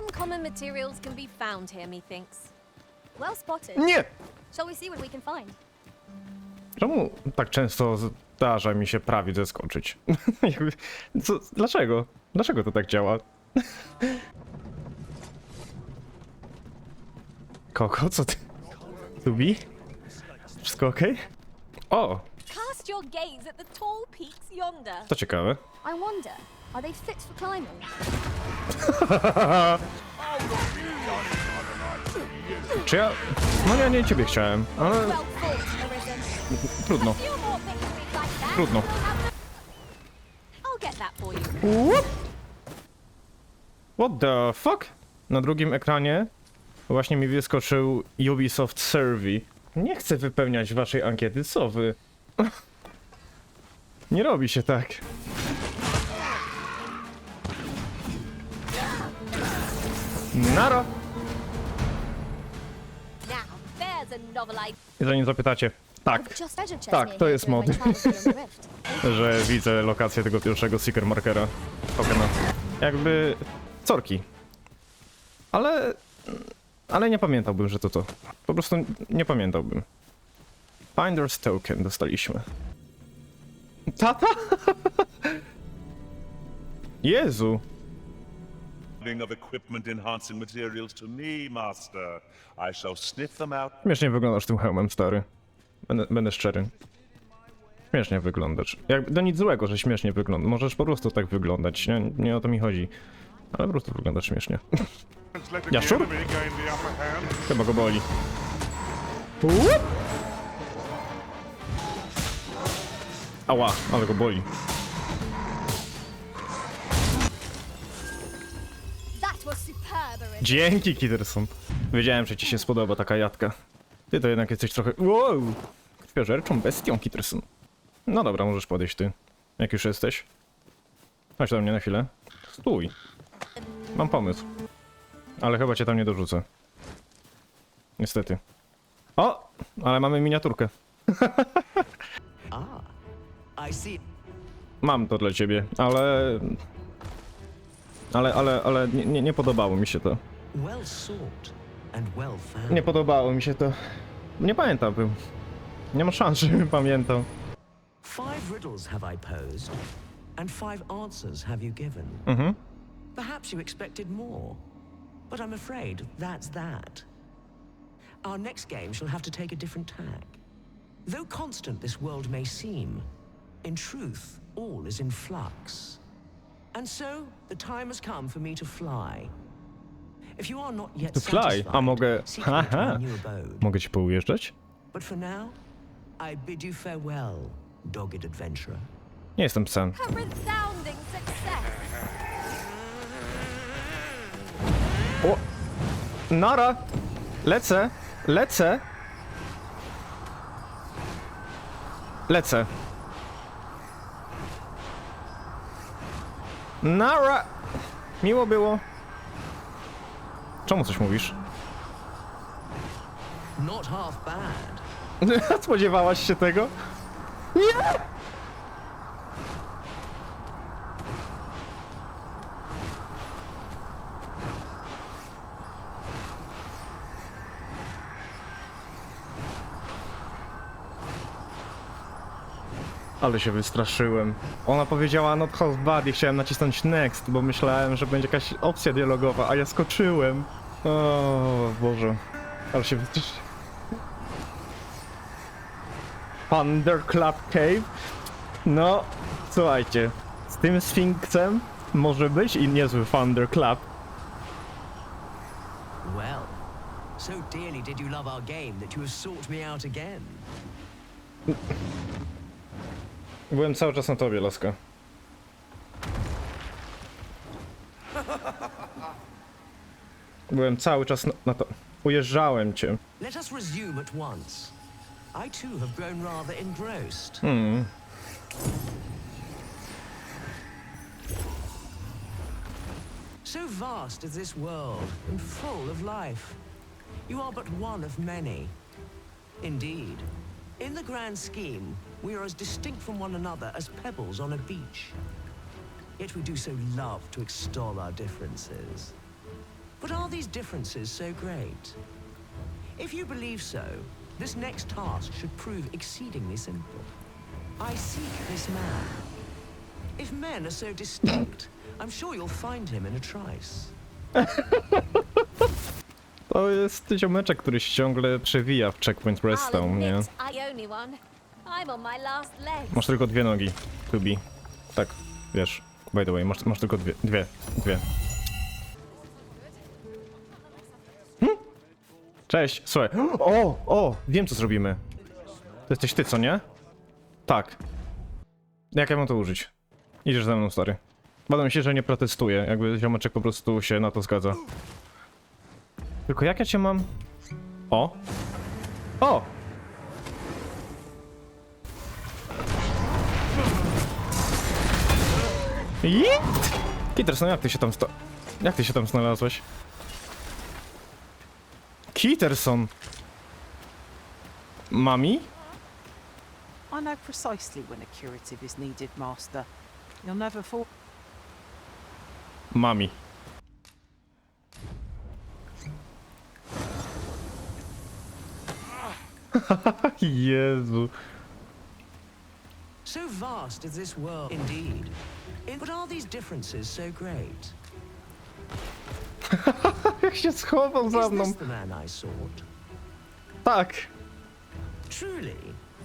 Uncommon materials can be found here, methinks. Well spotted. Nie! Shall we see what we can find? Czemu tak często zdarza mi się prawie zeskoczyć? Jakby, Co, dlaczego? Dlaczego to tak działa? Koko, co ty? Lubi? Wszystko okej? O, Cast your gaze at the tall peaks yonder. to ciekawe. I wonder, are they fit for climbing? Czy ja... No ja nie ciebie chciałem, ale trudno, trudno. you. What the fuck? Na drugim ekranie właśnie mi wyskoczył Ubisoft Survey. Nie chcę wypełniać waszej ankiety, co wy? Nie robi się tak. Nara! Now, there's a novel idea. I zanim zapytacie, tak, Tak, to jest mod. że widzę lokację tego pierwszego Seeker Markera. Tokena. Jakby... Corki. Ale... Ale nie pamiętałbym, że to to. Po prostu nie pamiętałbym. Finder's Token dostaliśmy. Tata? Jezu. Of equipment enhancing materials to me, Master. I shall sniff them out. Śmiesznie wyglądasz tym hełmem, stary. Będę, będę szczery. Śmiesznie wyglądasz. Jak, do nic złego, że śmiesznie wyglądasz. Możesz po prostu tak wyglądać. Nie, nie o to mi chodzi. Ale po prostu wyglądasz śmiesznie. Jaszczur? Chyba go boli. Ała, ale go boli. Dzięki, Kitterson. Wiedziałem, że ci się spodoba taka jadka. Ty to jednak jesteś trochę... Wow! Krwiożerczą bestią, Kitterson. No dobra, możesz podejść ty. Jak już jesteś. Chodź do mnie na chwilę. Stój. Mam pomysł. Ale chyba cię tam nie dorzucę. Niestety. O! Ale mamy miniaturkę. See. Mam to dla ciebie, ale... Ale, ale, ale nie, nie, nie podobało mi się to. Well sought and well found. Nie podobało mi się to. Nie pamiętałbym. Nie ma szans, żebym pamiętał. Five riddles have I posed, and five answers have you given. Mhm. Perhaps you expected more, but I'm afraid that's that. Our next game shall have to take a different tack. Though constant this world may seem, in truth, all is in flux. And so, the time has come for me to fly. To fly? satisfied, A mogę... Haha. Mogę ci poujeżdżać? Nie jestem psem. O! Nara! Lecę! Lecę! Lecę. Nara! Miło było. Czemu coś mówisz? Not half bad. Spodziewałaś się tego? Nie! Ale się wystraszyłem. Ona powiedziała not bad i chciałem nacisnąć next, bo myślałem, że będzie jakaś opcja dialogowa, a ja skoczyłem. O Boże. Ale się wystraszyłem. Thunderclap Cave. No, słuchajcie, z tym Sfinksem może być i niezły Thunderclap. Well, so dearly did you love our game that you have sought me out again. Byłem cały czas na tobie, laska. Byłem cały czas na, na to. Ujeżdżałem cię. Let us resume at once. I too have grown rather engrossed. Hmm. So vast is this world and full of life. You are but one of many. Indeed, in the grand scheme, we are as distinct from one another as pebbles on a beach. Yet we do so love to extol our differences. But are these differences so great? If you believe so, this next task should prove exceedingly simple. I seek this man. If men are so distinct, I'm sure you'll find him in a trice. To jest ziomeczek, który się ciągle przewija w checkpoint I'll redstone, nie? Masz tylko dwie nogi, Tubi. Tak, wiesz. By the way, masz, masz tylko dwie, dwie, dwie. Hm? Cześć, słuchaj. O, o, wiem co zrobimy. To jesteś ty, co nie? Tak. Jak ja mam to użyć? Idziesz ze mną, stary. Badam się, że nie protestuję, jakby ziomeczek po prostu się na to zgadza. Tylko jak ja cię mam... O! O! Jit! Kiterson, jak ty się tam sta... Jak ty się tam znalazłeś? Kiterson! Mami? I know precisely when a curative is needed, Master. You'll never fall. Mami. Jezu. So vast is this world indeed. But are these differences so great? Jak się schował za Is mną. this the man I sought? Tak. Truly?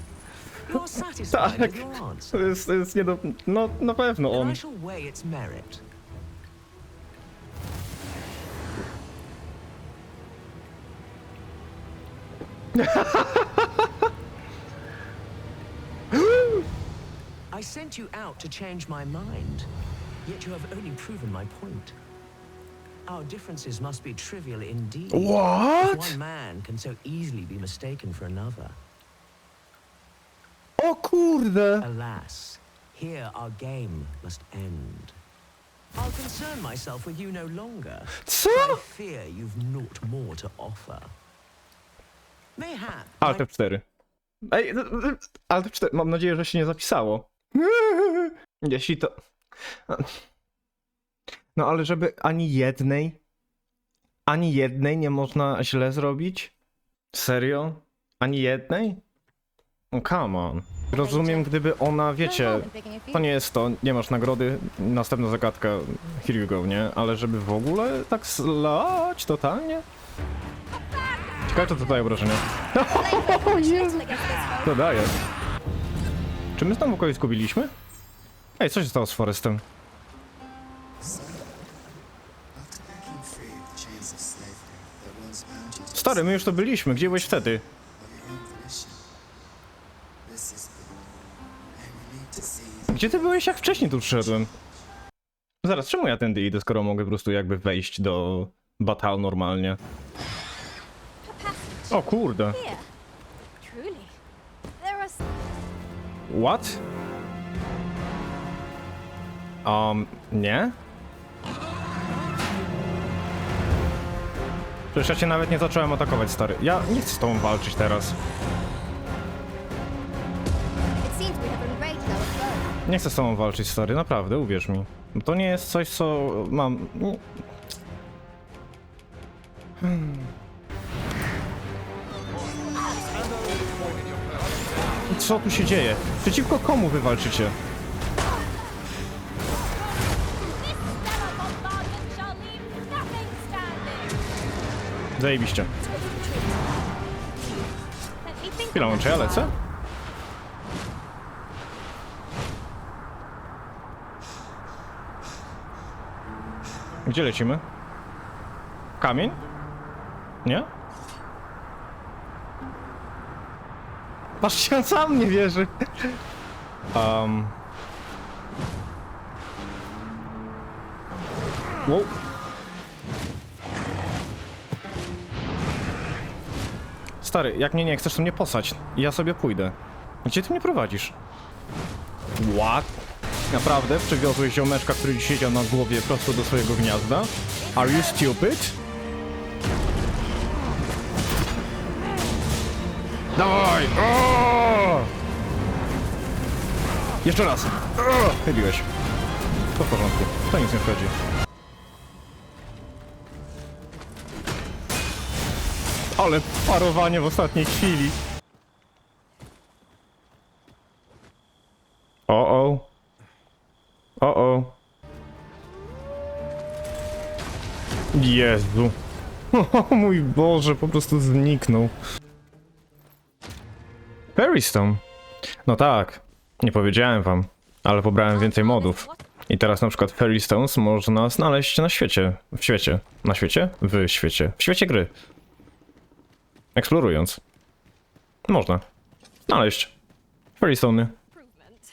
You're satisfied Tak. with your To answer? jest, to jest nie do... No, na pewno Then on. I shall weigh its merit. sent you out to change my mind, yet you have only proven my point. Our differences must be trivial indeed. if What? One man can so easily be mistaken for another. O kurde! Alas, here our game must end. I'll concern myself with you no longer. Co? I fear you've naught more to offer. Mayhap. Alt my- F4. Ej, Alt F4. Mam nadzieję, że się nie zapisało. Jeśli to... No ale żeby ani jednej, ani jednej nie można źle zrobić? Serio? Ani jednej? No come on. Rozumiem, gdyby ona, wiecie, to nie jest to, nie masz nagrody, następna zagadka, here you go, nie? Ale żeby w ogóle tak slać totalnie? Ciekawe, co to daje obrażenia. O Jezu. To daje. Czy my znowu kogoś zgubiliśmy? Ej, co się stało z Forestem? Stary, my już to byliśmy, gdzie byłeś wtedy? Gdzie ty byłeś, jak wcześniej tu przyszedłem? Zaraz, czemu ja tędy idę, skoro mogę po prostu jakby wejść do Batal normalnie? O kurde. What? Um, nie? Przecież ja cię nawet nie zacząłem atakować, stary. Ja nie chcę z tobą walczyć teraz. Nie chcę z tobą walczyć, stary, naprawdę, uwierz mi. To nie jest coś, co mam... Hmm. Co tu się dzieje? Przeciwko komu wy walczycie? Zajebiście. On czy ja lecę? Gdzie lecimy? Kamień? Nie? Patrzcie, on sam nie wierzy. Um. Wow. Stary, jak mnie nie chcesz, to mnie posać. Ja sobie pójdę. Gdzie ty mnie prowadzisz? What? Naprawdę? Przywiozłeś ziomeczka, który siedział na głowie prosto do swojego gniazda? Are you stupid? Dawaj! O! Jeszcze raz! O! Chybiłeś. To w porządku. To nic nie wchodzi. Ale parowanie w ostatniej chwili. O o. O o. Jezu. O mój Boże, po prostu zniknął. Ferrystone. No tak, nie powiedziałem wam, ale pobrałem więcej modów. I teraz na przykład Fairy Stones można znaleźć na świecie. W świecie. Na świecie? W świecie. W świecie gry. Eksplorując. Można. Znaleźć. Fairy Stone. Improvement.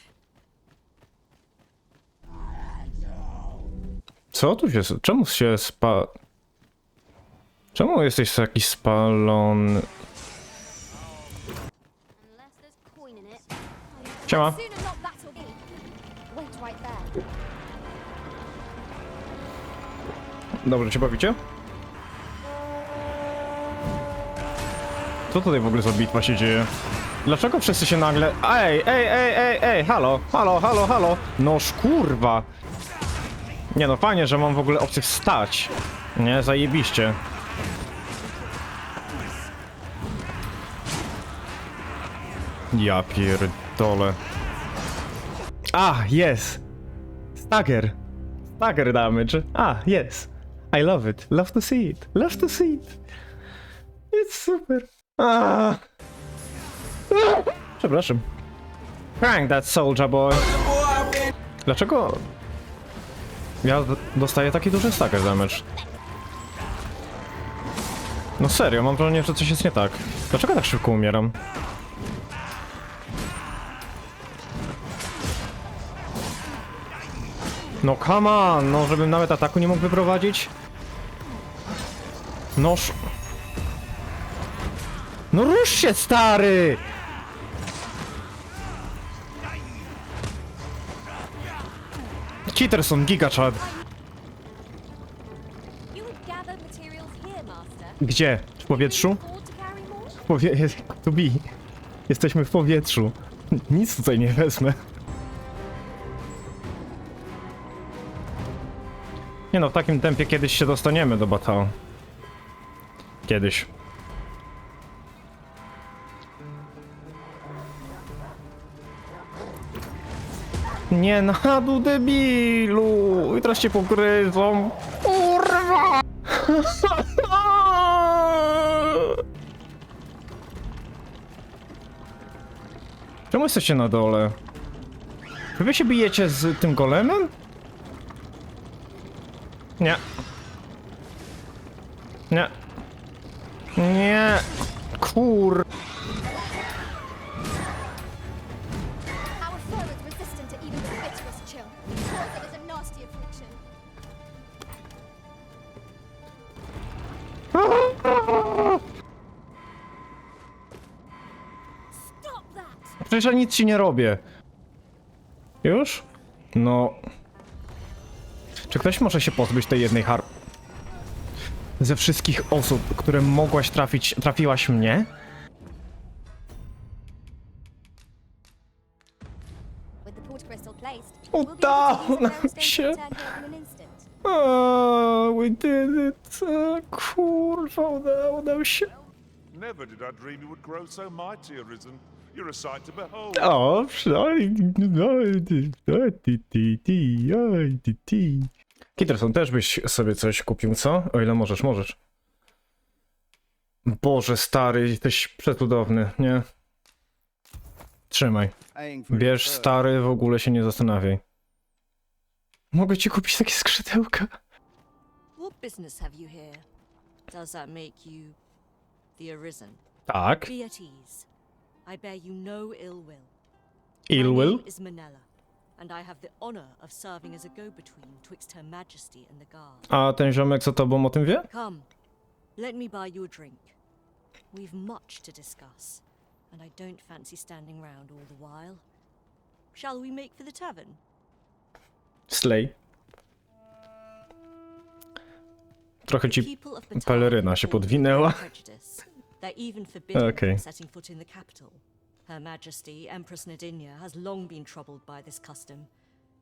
Co tu się... Czemu się spa... Czemu jesteś taki spalony? Unless there's coin in it. Siema. Soon as not that'll be. Wait right there. Dobrze cię bawicie? Co tutaj w ogóle za bitwa się dzieje? Dlaczego wszyscy się nagle... Ej, ej, ej, ej, ej, halo, halo, halo, halo. Noż kurwa. Nie no, fajnie, że mam w ogóle opcję wstać. Nie, zajebiście. Ja pierdolę. Ah, yes. Stagger. Stagger damage. Ah, yes. I love it. Love to see it. Love to see it. It's super. Ah. Ah. Przepraszam. Prank that soldier boy. Dlaczego ja dostaję taki duży stagger damage? No serio, mam wrażenie, że coś jest nie tak. Dlaczego tak szybko umieram? No come on, no żebym nawet ataku nie mógł wyprowadzić? Noż... No rusz się, stary! Cheaterson, gigachad. Gdzie? W powietrzu? To? W powie... Tu bi. Jesteśmy w powietrzu. Nic tutaj nie wezmę. Nie no, w takim tempie kiedyś się dostaniemy do Batao. Kiedyś. Nie na debilu! I teraz cię pokryzą. Kurwa! Czemu jesteście na dole? Wy się bijecie z tym golemem? Nie. Nie. Nie. Kur... Our foe is resistant to even the bitterest chill. Poison is a nasty affliction. Stop that! Przecież ja nic ci nie robię. Już? No... Ktoś może się pozbyć tej jednej har... Ze wszystkich osób, które mogłaś trafić, trafiłaś mnie? Port crystal placed, Oh. Oh, we did it. E, Kurwa, udało nam się. Never did I dream you would grow so mighty, Arisen. You're a sight to behold. O, przynajmniej... Kitterson, też byś sobie coś kupił, co? O ile możesz, możesz. Boże, stary, jesteś przecudowny, nie? Trzymaj. Bierz, stary, w ogóle się nie zastanawiaj. Mogę ci kupić takie skrzydełka? What business have you here? Does that make you the Arisen? Tak. Be at ease. I bear you no ill will. Ill My will? name is Manella, and I have the honor of serving as a go-between twixt Her Majesty and the Guard. A ten ziomek za tobą o tym wie? Come, let me buy you a drink. We've much to discuss, and I don't fancy standing round all the while. Shall we make for the tavern? Slay. Trochę ci People of Bataan peleryna się podwinęła. prejudice. They're even forbidden Okay. from setting foot in the capital. Her Majesty, Empress Nadinia, has long been troubled by this custom,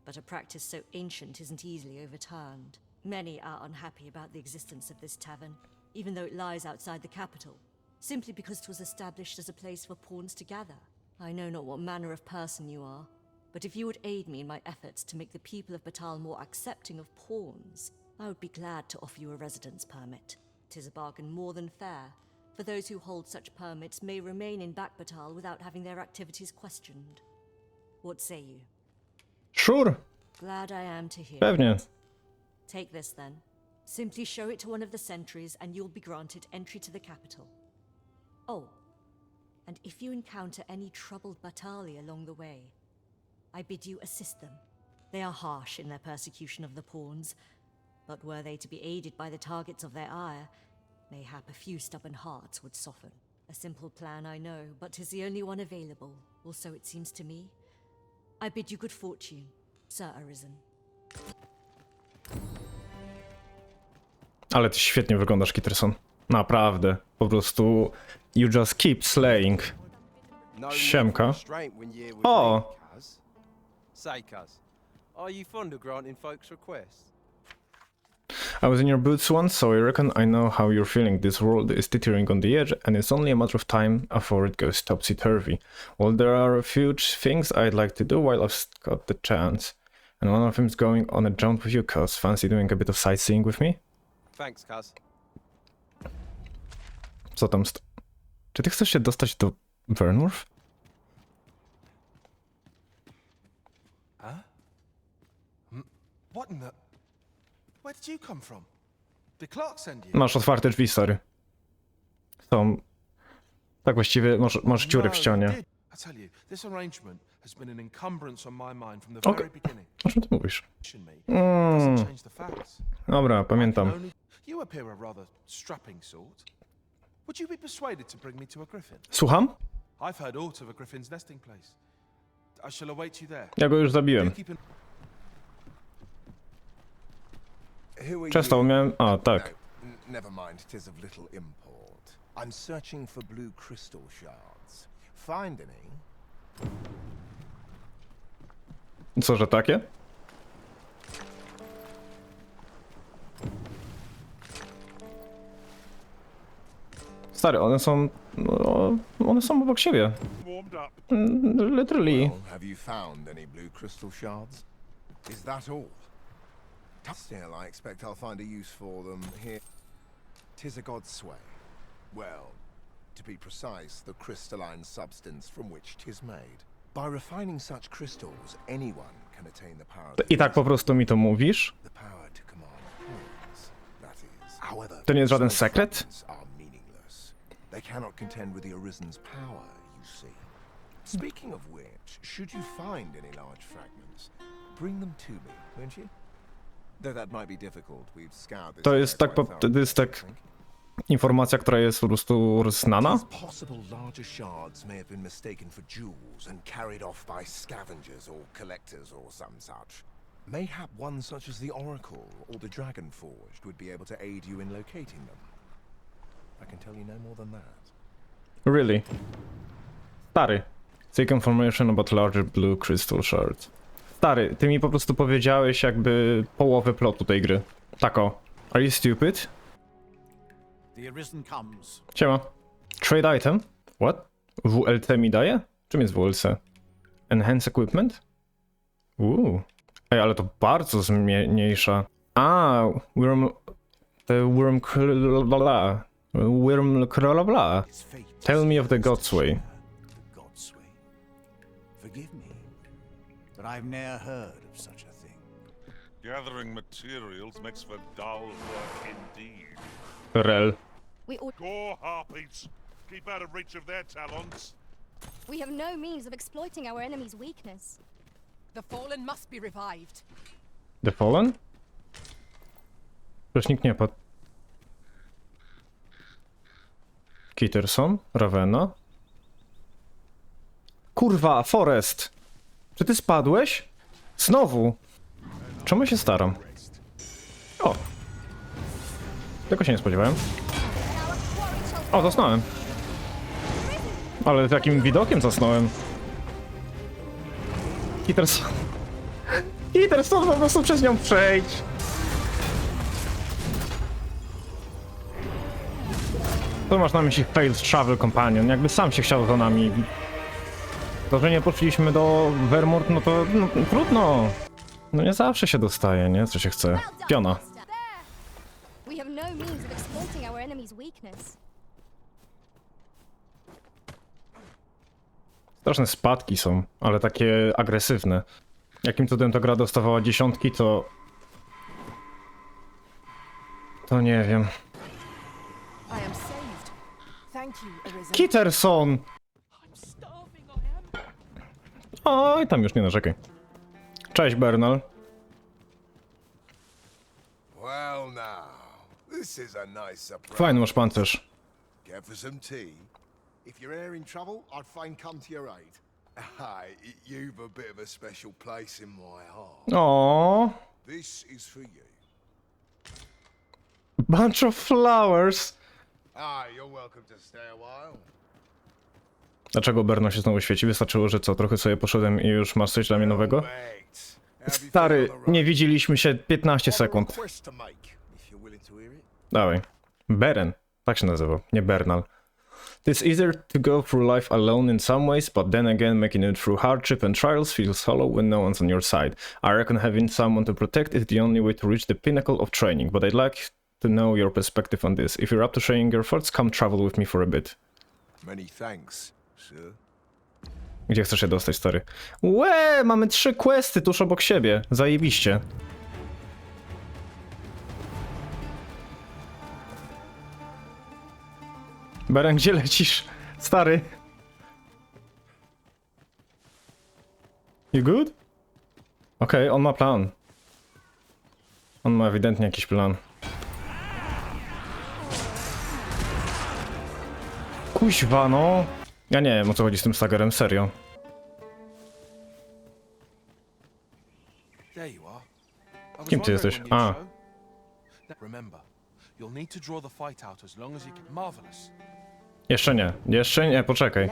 but a practice so ancient isn't easily overturned. Many are unhappy about the existence of this tavern, even though it lies outside the capital. simply because 'twas established as a place for pawns to gather. I know not what manner of person you are, but if you would aid me in my efforts to make the people of Batal more accepting of pawns, I would be glad to offer you a residence permit. Tis a bargain more than fair, for those who hold such permits may remain in Bakbatal without having their activities questioned. What say you? Sure, Glad I am to hear. pewnie. it. Take this then. Simply show it to one of the sentries, and you'll be granted entry to the capital. Oh, and if you encounter any troubled Batali along the way, I bid you assist them. They are harsh in their persecution of the pawns, but were they to be aided by the targets of their ire, mayhap a few stubborn hearts would soften. A simple plan, I know, but 'tis the only one available, or so it seems to me. I bid you good fortune, Sir Arisen. Ale ty świetnie wyglądasz, Kitterson. Naprawdę. Po prostu... You just keep slaying. No Siemka. mental restraint when you're with O. Say, cuz, are you fond of granting folks requests? I was in your boots once, so I reckon I know how you're feeling. This world is teetering on the edge, and it's only a matter of time before it goes topsy-turvy. Well, there are a few things I'd like to do while I've got the chance. And one of them's going on a jaunt with you, cuz. Fancy doing a bit of sightseeing with me? Thanks, cuz. Co tam st- Czy ty chcesz się dostać do Vernworth? What in the... Where did you come from? Did Clark send you? Masz otwarte drzwi, stary. Są... Tak właściwie masz, masz dziury w No, ścianie. did. I tell you, this arrangement has been an encumbrance on my mind from the Okay. very beginning. O czym ty mówisz? Mm. Dobra, pamiętam. Only- You appear a rather strapping sort. Would you be persuaded to bring me to a griffin? Słucham? I've heard aught of a griffin's nesting place. I shall await you there. Ja go już zabiłem. You? miałem... A, tak. No, never mind, 'tis of little import. I'm searching for blue crystal shards. Find any? Co, że takie? Stary, one są... No, one są obok siebie. Literally. Well, have you found any blue crystal shards? Is that all? Still, I expect I'll find a use for them here. Tis a god's sway. Well, to be precise, the crystalline substance from which tis made. By refining such crystals, anyone can attain the power. I tak po prostu mi to mówisz? The power to command that is. However, To nie jest żaden sekret? Are meaningless. They cannot contend with the Arisen's power, you see. Speaking of which, should you find any large fragments, bring them to me, won't you? To jest tak, to jest tak informacja, która jest po prostu znana? Possible larger shards may have been mistaken for jewels and carried off by scavengers or collectors or some such. Mayhap one such as the Oracle or the Dragon Forged would be able to aid you in locating them. I can tell you no more than that. Really? Stary. Seek information about larger blue crystal shards. Stary, ty mi po prostu powiedziałeś jakby połowę plotu tej gry. Tako. Are you stupid? The Arisen comes. Siema. Trade item? What? WLT mi daje? Czym jest WLC? Enhance equipment? Uuu. Ej, ale to bardzo zmniejsza. A, worm... The worm... Bla, worm... Tell me of the God's way. But I've ne'er heard of such a thing. Gathering materials makes for dull work indeed. Rel. We ought Gore harpies! Keep out of reach of their talons. we have no means of exploiting our enemy's weakness. The fallen must be revived. The Fallen? Przecież nikt nie padł. Kitterson? Ravena? Kurwa, Forest! Czy ty spadłeś? Znowu! Czemu się staram? O! Tego się nie spodziewałem. O, zasnąłem. Ale takim widokiem zasnąłem. Kitterson. Kitterson po prostu przez nią przejdź. To masz na myśli Failed Travel Companion, jakby sam się chciał za nami. To, że nie poszliśmy do Vermont, no to no, trudno. No nie zawsze się dostaje, nie? Co się chce. Piona. We have no means of exploiting our enemy's weakness. Straszne spadki są, ale takie agresywne. Jakim cudem ta gra dostawała dziesiątki, to... To nie wiem. Kitterson! Oj, tam już nie narzekaj. Cześć, Bernal. Fajny masz pancerz. Care for some tea? If you're ever in trouble, I'd fain come to your aid. Aye, you've a bit of a special place in my heart. O, This is for you. bunch of flowers. Aye, you're welcome to stay a while. Dlaczego Bernal się znowu świeci? Wystarczyło, że co, trochę sobie poszedłem i już masz coś dla mnie nowego? Stary, nie widzieliśmy się 15 I've a sekund. Dawaj. Beren. Tak się nazywał, nie Bernal. It's easier to go through life alone in some ways, but then again, making it through hardship and trials feels hollow when no one's on your side. I reckon having someone to protect is the only way to reach the pinnacle of training, but I'd like to know your perspective on this. If you're up to sharing your thoughts, come travel with me for a bit. Many thanks. Gdzie chcesz się dostać, stary? Łe, mamy trzy questy tuż obok siebie. Zajebiście. Beren, gdzie lecisz? Stary. You good? Okej, on ma plan. On ma ewidentnie jakiś plan. Kuźwa, no. Ja nie wiem o co chodzi z tym Sagerem, serio. There you are. I was Kim ty wondering jesteś? when you'd A. show. Now, Remember, you'll need to draw the fight out as long as you can. Marvelous. Jeszcze nie, jeszcze nie, poczekaj.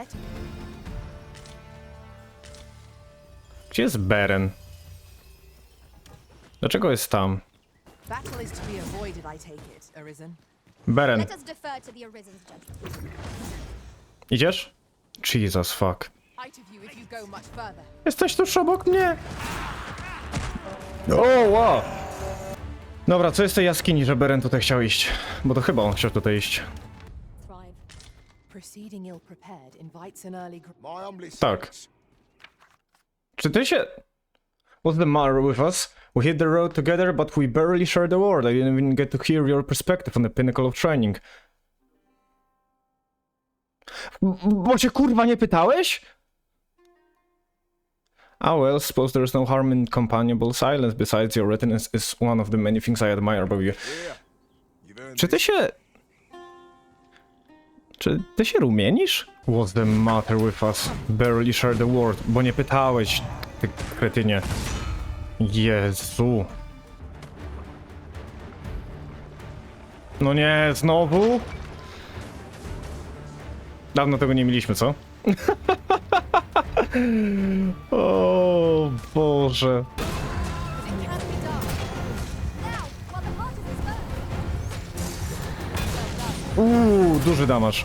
Gdzie jest Beren? Dlaczego jest tam? Battle is to be avoided, I take it, Arisen. Beren, Let us defer to the Arisen's judgment. idziesz? Jesus fuck. Jesteś tuż obok mnie! O, wow! Dobra, co jest w tej jaskini, że Beren tutaj chciał iść? Bo to chyba on chciał tutaj iść. Tak. Czy ty się... What's the matter with us? We hit the road together, but we barely shared the word. I didn't even get to hear your perspective on the pinnacle of training. Bo cię kurwa nie pytałeś? Ah well, suppose there's no harm in companionable silence. Besides, your readiness is one of the many things I admire about you. Czy ty się... Czy ty się rumienisz? What's the matter with us? Barely shared the word, bo nie pytałeś, ty kretynie. Jezu. No nie, znowu? Dawno tego nie mieliśmy, co? o Boże. Uuu, duży damasz.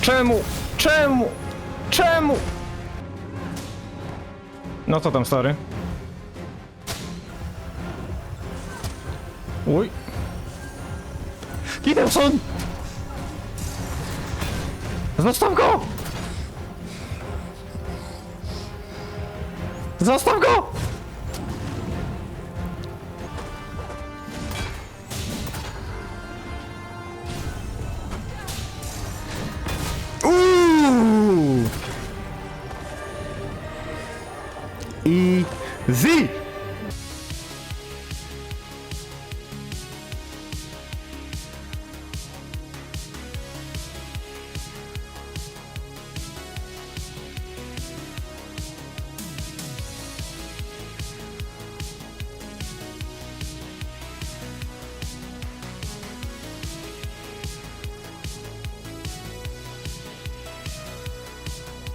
Czemu? Czemu? Czemu? No co tam, stary? Uj. Gideonson! Zostaw go! Zostaw go!